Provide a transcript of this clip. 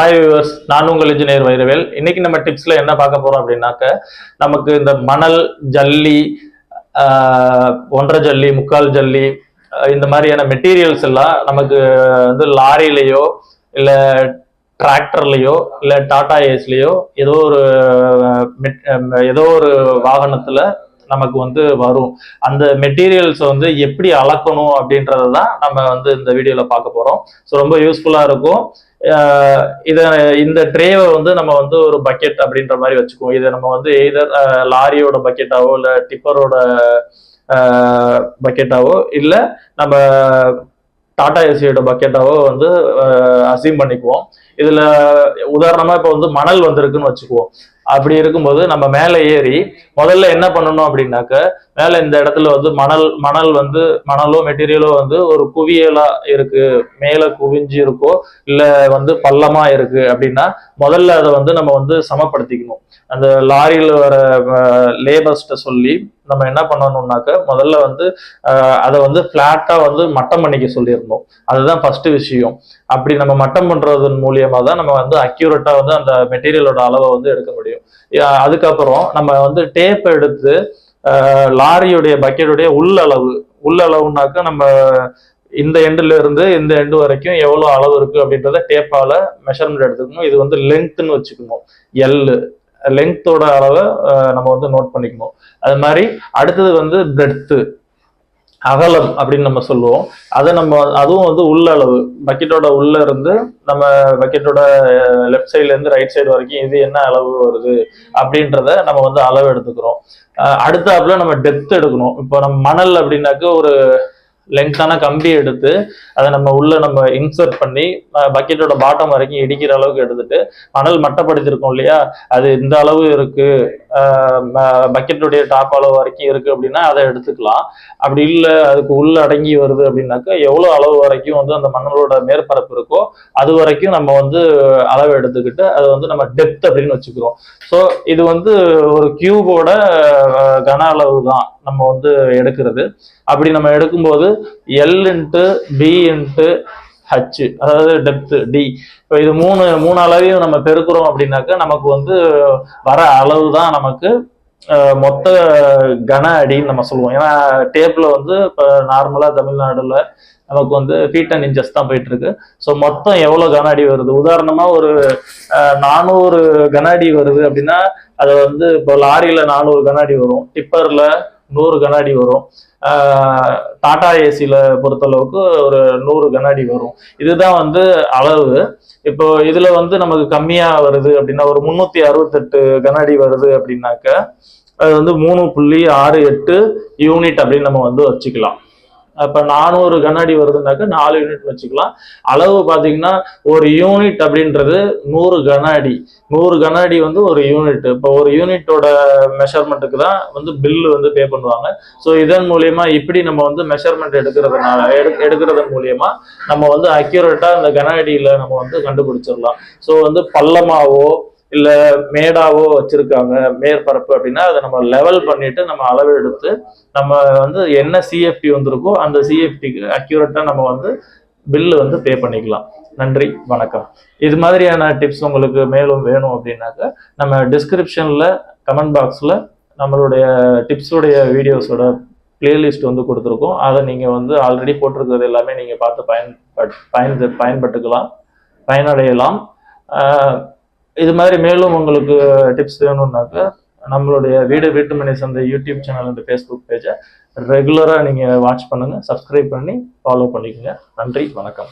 Hi viewers நான் உங்கள் engineer வைரவேல். இன்னைக்கு நம்ம டிப்ஸ்ல என்ன பார்க்க போறோம் அப்படின்னாக்க நமக்கு இந்த மணல் ஜல்லி ஒன்றரை ஜல்லி முக்கால் ஜல்லி இந்த மாதிரியான மெட்டீரியல்ஸ் எல்லாம் நமக்கு வந்து லாரிலேயோ இல்லை டிராக்டர்லேயோ இல்லை டாடா ஏஸ்லேயோ ஏதோ ஒரு ஏதோ ஒரு வாகனத்துல நமக்கு வந்து வரும். அந்த மெட்டீரியல்ஸ் வந்து எப்படி அளக்கணும் அப்படின்றத தான் நம்ம வந்து இந்த வீடியோவில் பார்க்க போகிறோம் ஸோ ரொம்ப யூஸ்ஃபுல்லாக இருக்கும். இத இந்த ட்ரேவை வந்து நம்ம வந்து ஒரு பக்கெட் அப்படின்ற மாதிரி வச்சுக்குவோம். இதை நம்ம வந்து எய்தர் லாரியோட பக்கெட்டாவோ இல்லை டிப்பரோட பக்கெட்டாவோ இல்லை நம்ம டாடா ஏசியோட பக்கெட்டாவோ வந்து அசீம் பண்ணிக்குவோம். இதுல உதாரணமா இப்போ வந்து மணல் வந்திருக்குன்னு வச்சுக்குவோம். அப்படி இருக்கும்போது நம்ம மேலே ஏறி முதல்ல என்ன பண்ணணும் அப்படின்னாக்க மேலே இந்த இடத்துல வந்து மணல் மணல் வந்து மணலோ மெட்டீரியலோ வந்து ஒரு குவியலா இருக்கு. மேலே குவிஞ்சு இருக்கோ இல்லை வந்து பள்ளமா இருக்கு அப்படின்னா முதல்ல அதை வந்து நம்ம வந்து சமப்படுத்திக்கணும். அந்த லாரியில் வர லேபர்ஸ்ட சொல்லி நம்ம என்ன பண்ணணும்னாக்க முதல்ல வந்து அதை வந்து ஃப்ளாட்டாக வந்து மட்டம் பண்ணிக்க சொல்லியிருந்தோம். அதுதான் ஃபஸ்ட்டு விஷயம். அப்படி நம்ம மட்டம் பண்ணுறதன் மூலியமாக தான் நம்ம வந்து அக்யூரேட்டாக வந்து அந்த மெட்டீரியலோட அளவை வந்து எடுக்க முடியும். அதுக்கப்புறம் நம்ம வந்து டேப் எடுத்து லாரியுடைய பக்கெட்டுடைய உள்ளளவு. உள்ளளவுனாக்க நம்ம இந்த எண்டுல இருந்து இந்த எண்டு வரைக்கும் எவ்வளவு அளவு இருக்கு அப்படின்றத டேப்பால மெஷர்மெண்ட் எடுத்துக்கணும். இது வந்து லென்த்னு வச்சுக்கணும். எல் லென்த்தோட அளவை நம்ம வந்து நோட் பண்ணிக்கணும். அது மாதிரி அடுத்தது வந்து பிரெட்த்து அகலம் அப்படின்னு நம்ம சொல்லுவோம். அதை நம்ம அதுவும் வந்து உள்ள அளவு. பக்கெட்டோட உள்ள இருந்து நம்ம பக்கெட்டோட லெஃப்ட் சைட்ல இருந்து ரைட் சைடு வரைக்கும் இது என்ன அளவு வருது அப்படின்றத நம்ம வந்து அளவு எடுத்துக்கிறோம். அடுத்த அடுத்தாப்புல நம்ம டெப்த் எடுக்கணும். இப்போ நம்ம மணல் அப்படின்னாக்க ஒரு லெங்கான கம்பி எடுத்து அதை நம்ம உள்ள நம்ம இன்சர்ட் பண்ணி பக்கெட்டோட பாட்டம் வரைக்கும் இடிக்கிற அளவுக்கு எடுத்துட்டு மணல் மட்டப்படுத்திருக்கோம் இல்லையா? அது இந்த அளவு இருக்கு. பக்கெட்டுடைய டாப் அளவு வரைக்கும் இருக்கு அப்படின்னா அதை எடுத்துக்கலாம். அப்படி இல்லை அதுக்கு உள்ள அடங்கி வருது அப்படின்னாக்கா எவ்வளோ அளவு வரைக்கும் வந்து அந்த மணலோட மேற்பரப்பு இருக்கோ அது வரைக்கும் நம்ம வந்து அளவு எடுத்துக்கிட்டு அது வந்து நம்ம டெப்த் அப்படின்னு வச்சுக்கிறோம். ஸோ இது வந்து ஒரு கியூபோட கன அளவு தான் நம்ம வந்து எடுக்கிறது. அப்படி நம்ம எடுக்கும்போது L into B into H அதாவது டெப்த்து டி இப்போ இது மூணு மூணு அளவையும் நம்ம பெருக்கிறோம் அப்படின்னாக்கா நமக்கு வந்து வர அளவு தான் நமக்கு மொத்த கன அடின்னு நம்ம சொல்லுவோம். ஏன்னா டேப்ல வந்து இப்போ நார்மலாக தமிழ்நாடுல நமக்கு வந்து ஃபீட் அண்ட் இன்ச்சஸ் தான் போயிட்டு இருக்கு ஸோ மொத்தம் எவ்வளோ கன அடி வருது? உதாரணமா ஒரு நானூறு கன அடி வருது அப்படின்னா அது வந்து இப்போ லாரியில நானூறு கன அடி வரும். டிப்பர்ல நூறு கண்ணாடி வரும். ஆஹ் டாடா ஏசியில பொறுத்தளவுக்கு ஒரு நூறு கண்ணாடி வரும். இதுதான் வந்து அளவு. இப்போ இதில் வந்து நமக்கு கம்மியாக வருது அப்படின்னா ஒரு முந்நூற்றி அறுபத்தெட்டு கண்ணாடி வருது அப்படின்னாக்க அது வந்து மூணு புள்ளி ஆறு எட்டு யூனிட் அப்படின்னு நம்ம வந்து வச்சுக்கலாம். இப்போ நானூறு கண்ணாடி வருதுனாக்க நாலு யூனிட் வச்சுக்கலாம். அளவு பார்த்தீங்கன்னா ஒரு யூனிட் அப்படின்றது நூறு கண்ணாடி. நூறு கண்ணாடி வந்து ஒரு யூனிட் இப்போ ஒரு யூனிட்டோட மெஷர்மெண்ட்டுக்கு தான் வந்து பில்லு வந்து பே பண்ணுவாங்க. ஸோ இதன் மூலியமா இப்படி நம்ம வந்து மெஷர்மெண்ட் எடுக்கிறதுனால எடு எடுக்கிறதன் மூலியமா நம்ம வந்து அக்யூரேட்டாக இந்த கண்ணாடியில் நம்ம வந்து கண்டுபிடிச்சிடலாம். ஸோ வந்து பள்ளமாவோ இல்லை மேடாவோ வச்சிருக்காங்க மேற்பரப்பு அப்படின்னா அதை நம்ம லெவல் பண்ணிட்டு நம்ம அளவெடுத்து நம்ம வந்து என்ன சிஎஃப்டி வந்திருக்கோ அந்த சிஎஃப்டிக்கு அக்யூரேட்டாக நம்ம வந்து பில்லு வந்து பே பண்ணிக்கலாம். நன்றி வணக்கம். இது மாதிரியான டிப்ஸ் உங்களுக்கு மேலும் வேணும் அப்படின்னாக்க நம்ம டிஸ்கிரிப்ஷனில் கமெண்ட் பாக்ஸில் நம்மளுடைய டிப்ஸுடைய வீடியோஸோட பிளேலிஸ்ட் வந்து கொடுத்துருக்கோம். அதை நீங்கள் வந்து ஆல்ரெடி போட்டிருக்கிறது எல்லாமே நீங்கள் பார்த்து பயன்பட் பயன் பயன்பட்டுக்கலாம் பயனடையலாம். இது மாதிரி மேலும் உங்களுக்கு டிப்ஸ் வேணும்னாக்க நம்மளுடைய வீடு வீட்டுமனை சந்தை யூடியூப் சேனல் இந்த ஃபேஸ்புக் பேஜை ரெகுலராக நீங்கள் வாட்ச் பண்ணுங்கள் சப்ஸ்கிரைப் பண்ணி ஃபாலோ பண்ணிக்கோங்க. நன்றி வணக்கம்.